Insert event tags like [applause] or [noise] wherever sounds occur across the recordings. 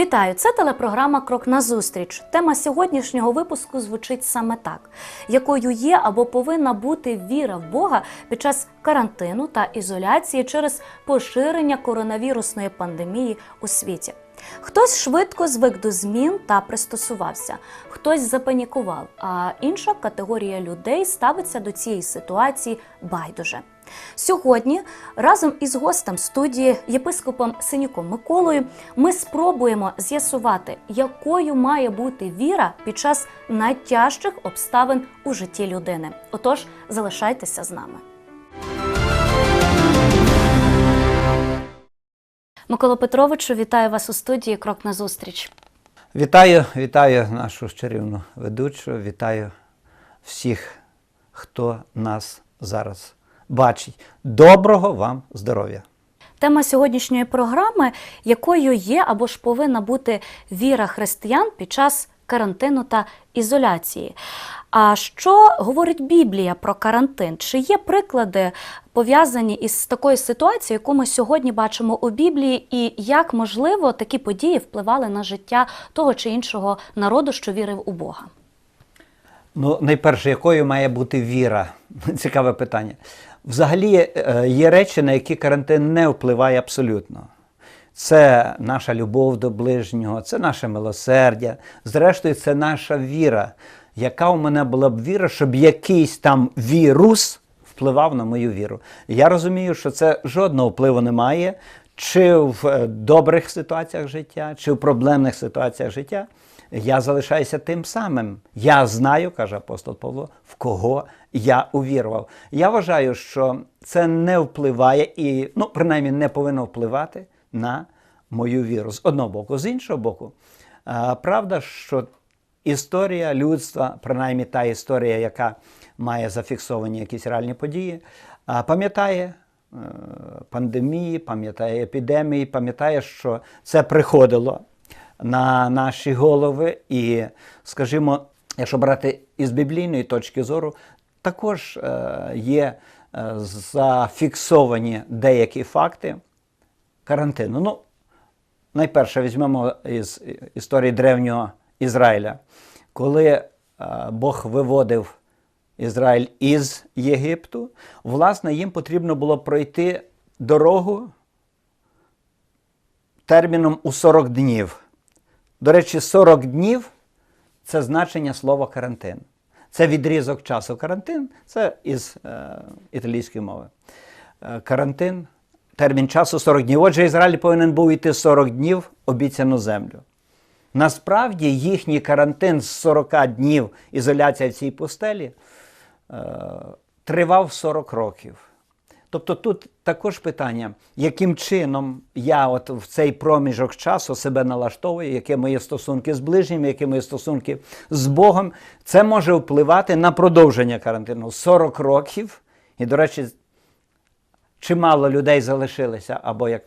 Вітаю! Це телепрограма Крок назустріч. Тема сьогоднішнього випуску звучить саме так: якою є або повинна бути віра в Бога під час карантину та ізоляції через поширення коронавірусної пандемії у світі. Хтось швидко звик до змін та пристосувався, хтось запанікував, а інша категорія людей ставиться до цієї ситуації байдуже. Сьогодні разом із гостем студії єпископом Синюком Миколою ми спробуємо з'ясувати, якою має бути віра під час найтяжчих обставин у житті людини. Отож, залишайтеся з нами. Микола Петровичу, вітаю вас у студії Крок назустріч. Вітаю, вітаю нашу чарівну ведучу, вітаю всіх, хто нас зараз бачить. Доброго вам здоров'я! Тема сьогоднішньої програми, якою є або ж повинна бути віра християн під час карантину та ізоляції. А що говорить Біблія про карантин? Чи є приклади пов'язані із такою ситуацією, яку ми сьогодні бачимо у Біблії, і як можливо такі події впливали на життя того чи іншого народу, що вірив у Бога? Ну, найперше, якою має бути віра? [laughs] Цікаве питання. Взагалі е, є речі, на які карантин не впливає абсолютно. Це наша любов до ближнього, це наше милосердя. Зрештою, це наша віра. Яка у мене була б віра, щоб якийсь там вірус впливав на мою віру? Я розумію, що це жодного впливу немає, чи в е, добрих ситуаціях життя, чи в проблемних ситуаціях життя. Я залишаюся тим самим. Я знаю, каже апостол Павло, в кого я увірував. Я вважаю, що це не впливає і, ну, принаймні, не повинно впливати на мою віру. З одного боку, з іншого боку, правда, що історія людства, принаймні та історія, яка має зафіксовані якісь реальні події, пам'ятає е, пандемії, пам'ятає епідемії, пам'ятає, що це приходило на наші голови. І, скажімо, якщо брати із біблійної точки зору, також е, є е, зафіксовані деякі факти карантину. Ну, найперше візьмемо із історії древнього Ізраїля, коли е, Бог виводив Ізраїль із Єгипту, власне, їм потрібно було пройти дорогу терміном у 40 днів. До речі, 40 днів це значення слова карантин. Це відрізок часу. Карантин це із е, італійської мови. Е, карантин, термін часу 40 днів. Отже, Ізраїль повинен був йти 40 днів обіцяну землю. Насправді їхній карантин з 40 днів ізоляція в цій пустелі е, тривав 40 років. Тобто тут також питання, яким чином я от в цей проміжок часу себе налаштовую, які мої стосунки з ближніми, які мої стосунки з Богом, це може впливати на продовження карантину 40 років. І, до речі, чимало людей залишилися, або як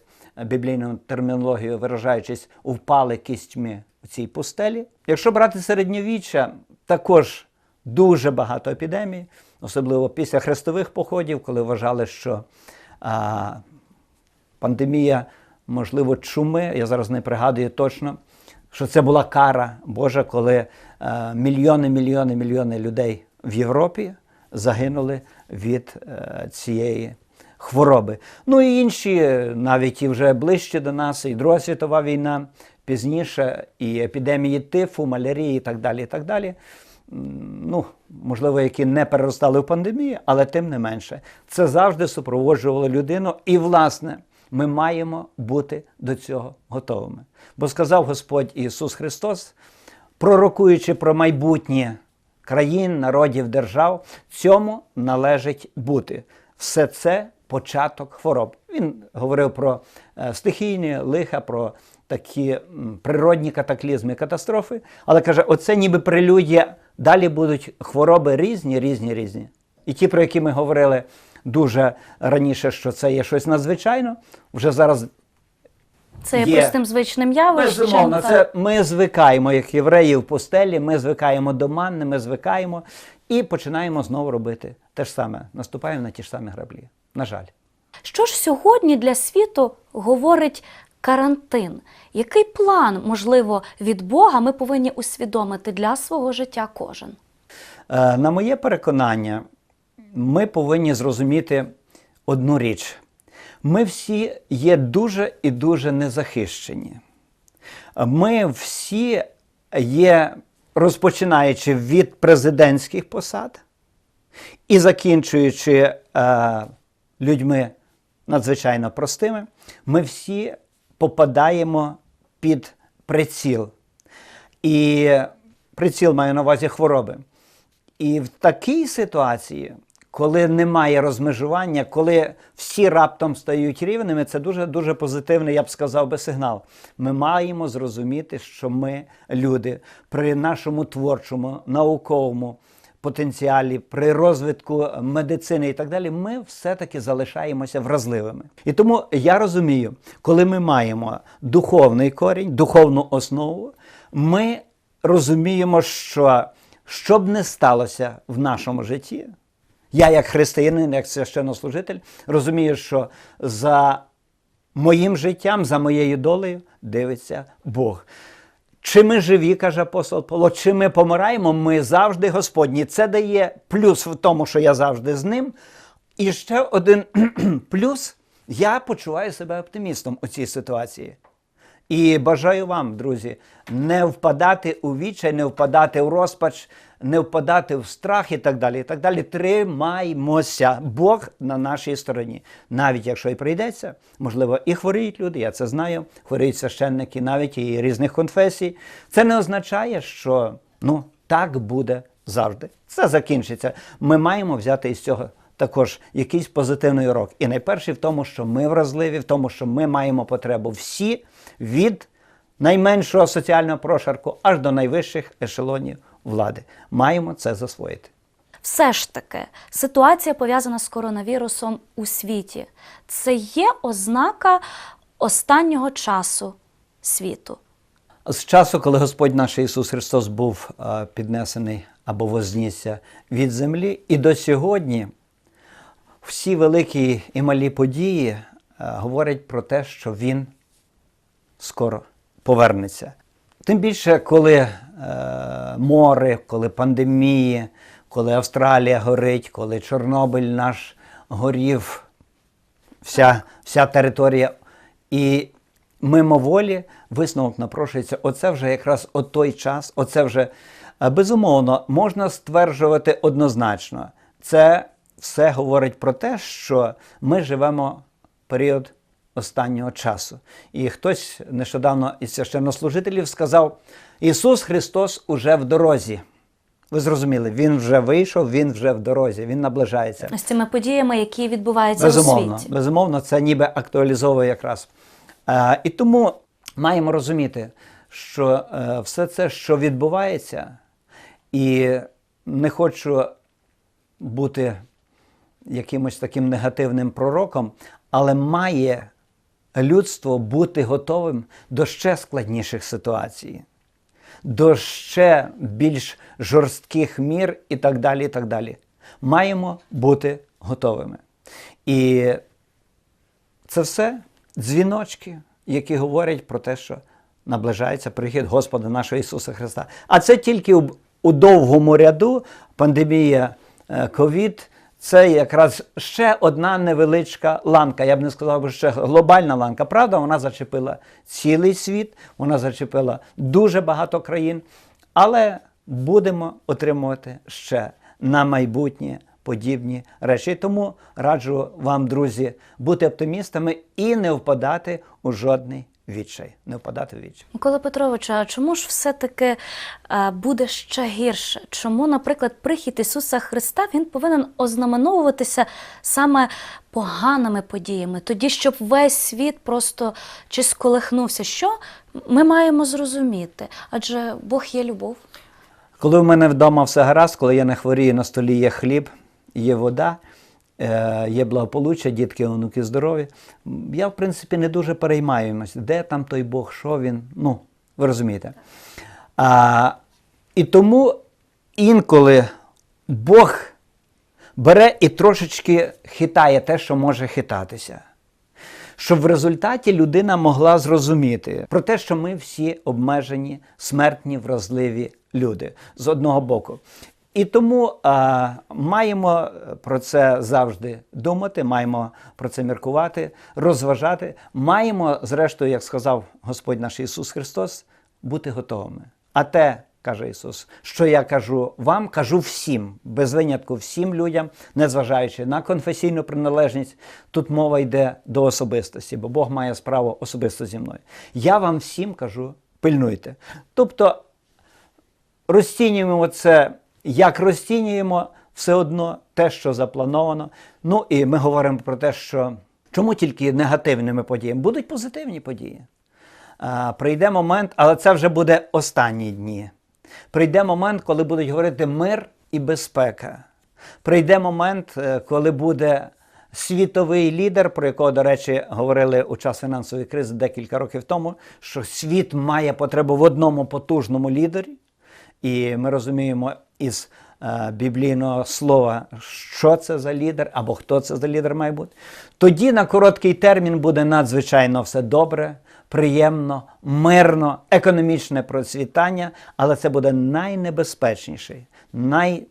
біблійною термінологією виражаючись, впали кістьми в цій пустелі. Якщо брати середньовіччя, також дуже багато епідемій, особливо після хрестових походів, коли вважали, що а, пандемія, можливо, чуми, я зараз не пригадую точно, що це була кара Божа, коли а, мільйони, мільйони, мільйони людей в Європі загинули від а, цієї хвороби. Ну і інші, навіть і вже ближче до нас, і Друга світова війна, пізніше, і епідемії тифу, малярії і так далі. і так далі. Ну, можливо, які не переростали в пандемію, але тим не менше, це завжди супроводжувало людину. І, власне, ми маємо бути до цього готовими. Бо сказав Господь Ісус Христос, пророкуючи про майбутнє країн, народів, держав, цьому належить бути. Все це початок хвороб. Він говорив про е, стихійні лиха, про такі природні катаклізми, катастрофи. Але каже, оце ніби прелюдія. Далі будуть хвороби різні, різні, різні. І ті, про які ми говорили дуже раніше, що це є щось надзвичайно, вже зараз Це є простим звичним явищем. Безумовно, це ми звикаємо, як євреї в пустелі, ми звикаємо до манни, ми звикаємо і починаємо знову робити те ж саме. Наступаємо на ті ж самі граблі. На жаль. Що ж сьогодні для світу говорить карантин. Який план, можливо, від Бога ми повинні усвідомити для свого життя кожен? Е, На моє переконання, ми повинні зрозуміти одну річ. Ми всі є дуже і дуже незахищені. Ми всі є, розпочинаючи від президентських посад і закінчуючи е, людьми надзвичайно простими, ми всі попадаємо під приціл. І приціл маю на увазі хвороби. І в такій ситуації, коли немає розмежування, коли всі раптом стають рівними, це дуже дуже позитивний, я б сказав би, сигнал. Ми маємо зрозуміти, що ми, люди, при нашому творчому, науковому потенціалі, при розвитку медицини і так далі, ми все-таки залишаємося вразливими. І тому я розумію, коли ми маємо духовний корінь, духовну основу, ми розуміємо, що що б не сталося в нашому житті, я, як християнин, як священнослужитель, розумію, що за моїм життям, за моєю долею дивиться Бог. Чи ми живі, каже апостол Павло, чи ми помираємо, ми завжди Господні. Це дає плюс в тому, що я завжди з ним. І ще один [clears throat] плюс я почуваю себе оптимістом у цій ситуації. І бажаю вам, друзі, не впадати у відчай, не впадати в розпач, не впадати в страх і так далі. І так далі. Тримаймося. Бог на нашій стороні. Навіть якщо і прийдеться, можливо, і хворіють люди, я це знаю, хворіють священники навіть і різних конфесій. Це не означає, що ну, так буде завжди. Це закінчиться. Ми маємо взяти із цього також якийсь позитивний урок. І найперший в тому, що ми вразливі, в тому, що ми маємо потребу всі від найменшого соціального прошарку аж до найвищих ешелонів влади. Маємо це засвоїти. Все ж таки, ситуація пов'язана з коронавірусом у світі. Це є ознака останнього часу світу. З часу, коли Господь наш Ісус Христос був е, піднесений або вознісся від землі, і до сьогодні всі великі і малі події е, говорять про те, що Він скоро повернеться. Тим більше, коли е, море, коли пандемії, коли Австралія горить, коли Чорнобиль наш горів, вся, вся територія. І мимоволі висновок напрошується. Оце вже якраз от той час, оце вже е, безумовно можна стверджувати однозначно. Це все говорить про те, що ми живемо період останнього часу. І хтось нещодавно із священнослужителів сказав: Ісус Христос уже в дорозі. Ви зрозуміли, Він вже вийшов, Він вже в дорозі, Він наближається. З цими подіями, які відбуваються Безумовно, у світі. безумовно, це ніби актуалізовує якраз. Е, і тому маємо розуміти, що е, все це, що відбувається, і не хочу бути якимось таким негативним пророком, але має людство бути готовим до ще складніших ситуацій, до ще більш жорстких мір і так далі. і так далі. Маємо бути готовими. І це все дзвіночки, які говорять про те, що наближається прихід Господа нашого Ісуса Христа. А це тільки у, довгому ряду пандемія е, ковід. Це якраз ще одна невеличка ланка. Я б не сказав, би ще глобальна ланка. Правда, вона зачепила цілий світ, вона зачепила дуже багато країн, але будемо отримувати ще на майбутнє подібні речі. Тому раджу вам, друзі, бути оптимістами і не впадати у жодний відчай. Не впадати в відчай. Микола Петрович, а чому ж все-таки буде ще гірше? Чому, наприклад, прихід Ісуса Христа він повинен ознаменовуватися саме поганими подіями, тоді, щоб весь світ просто чи сколихнувся? Що ми маємо зрозуміти? Адже Бог є любов. Коли в мене вдома все гаразд, коли я не хворію, на столі є хліб, є вода, є благополуччя, дітки, онуки здорові. Я, в принципі, не дуже переймаюся, де там той Бог, що він. Ну, ви розумієте. А, і тому інколи Бог бере і трошечки хитає те, що може хитатися. щоб в результаті людина могла зрозуміти про те, що ми всі обмежені, смертні, вразливі люди з одного боку. І тому а, маємо про це завжди думати, маємо про це міркувати, розважати. Маємо, зрештою, як сказав Господь наш Ісус Христос, бути готовими. А те, каже Ісус, що я кажу вам, кажу всім, без винятку всім людям, незважаючи на конфесійну приналежність. Тут мова йде до особистості, бо Бог має справу особисто зі мною. Я вам всім кажу, пильнуйте. Тобто розцінюємо це, як розцінюємо, все одно те, що заплановано. Ну і ми говоримо про те, що чому тільки негативними подіями будуть позитивні події. А, Прийде момент, але це вже буде останні дні. Прийде момент, коли будуть говорити мир і безпека. Прийде момент, е, коли буде світовий лідер, про якого, до речі, говорили у час фінансової кризи декілька років тому, що світ має потребу в одному потужному лідері. І ми розуміємо із е, біблійного слова, що це за лідер або хто це за лідер має бути. Тоді на короткий термін буде надзвичайно все добре, приємно, мирно, економічне процвітання, але це буде найнебезпечніший, най,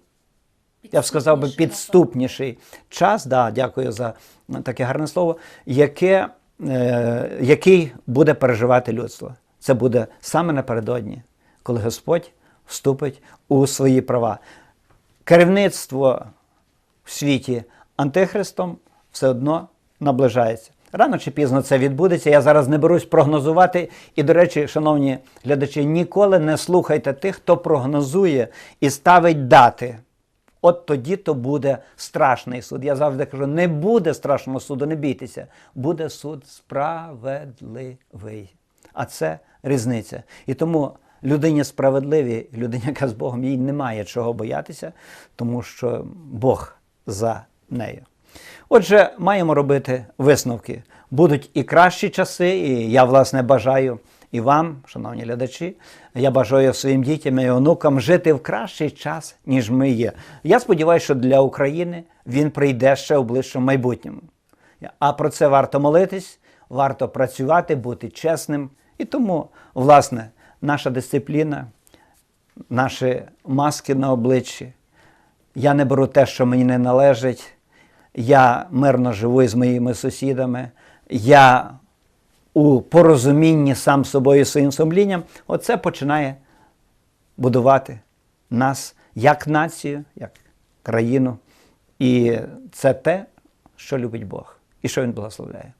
я б сказав би, підступніший час. Да, дякую за таке гарне слово, яке, е, який буде переживати людство. Це буде саме напередодні, коли Господь вступить у свої права. Керівництво в світі антихристом все одно наближається. Рано чи пізно це відбудеться. Я зараз не берусь прогнозувати. І, до речі, шановні глядачі, ніколи не слухайте тих, хто прогнозує і ставить дати. От тоді то буде страшний суд. Я завжди кажу: не буде страшного суду, не бійтеся. Буде суд справедливий. А це різниця. І тому людині справедливій, людині, яка з Богом, їй немає чого боятися, тому що Бог за нею. Отже, маємо робити висновки. Будуть і кращі часи, і я, власне, бажаю і вам, шановні глядачі, я бажаю своїм дітям і онукам жити в кращий час, ніж ми є. Я сподіваюся, що для України він прийде ще у ближчому майбутньому. А про це варто молитись, варто працювати, бути чесним. І тому, власне, наша дисципліна, наші маски на обличчі. Я не беру те, що мені не належить. Я мирно живу із моїми сусідами. Я у порозумінні сам з собою своїм сумлінням. Оце починає будувати нас як націю, як країну. І це те, що любить Бог і що Він благословляє.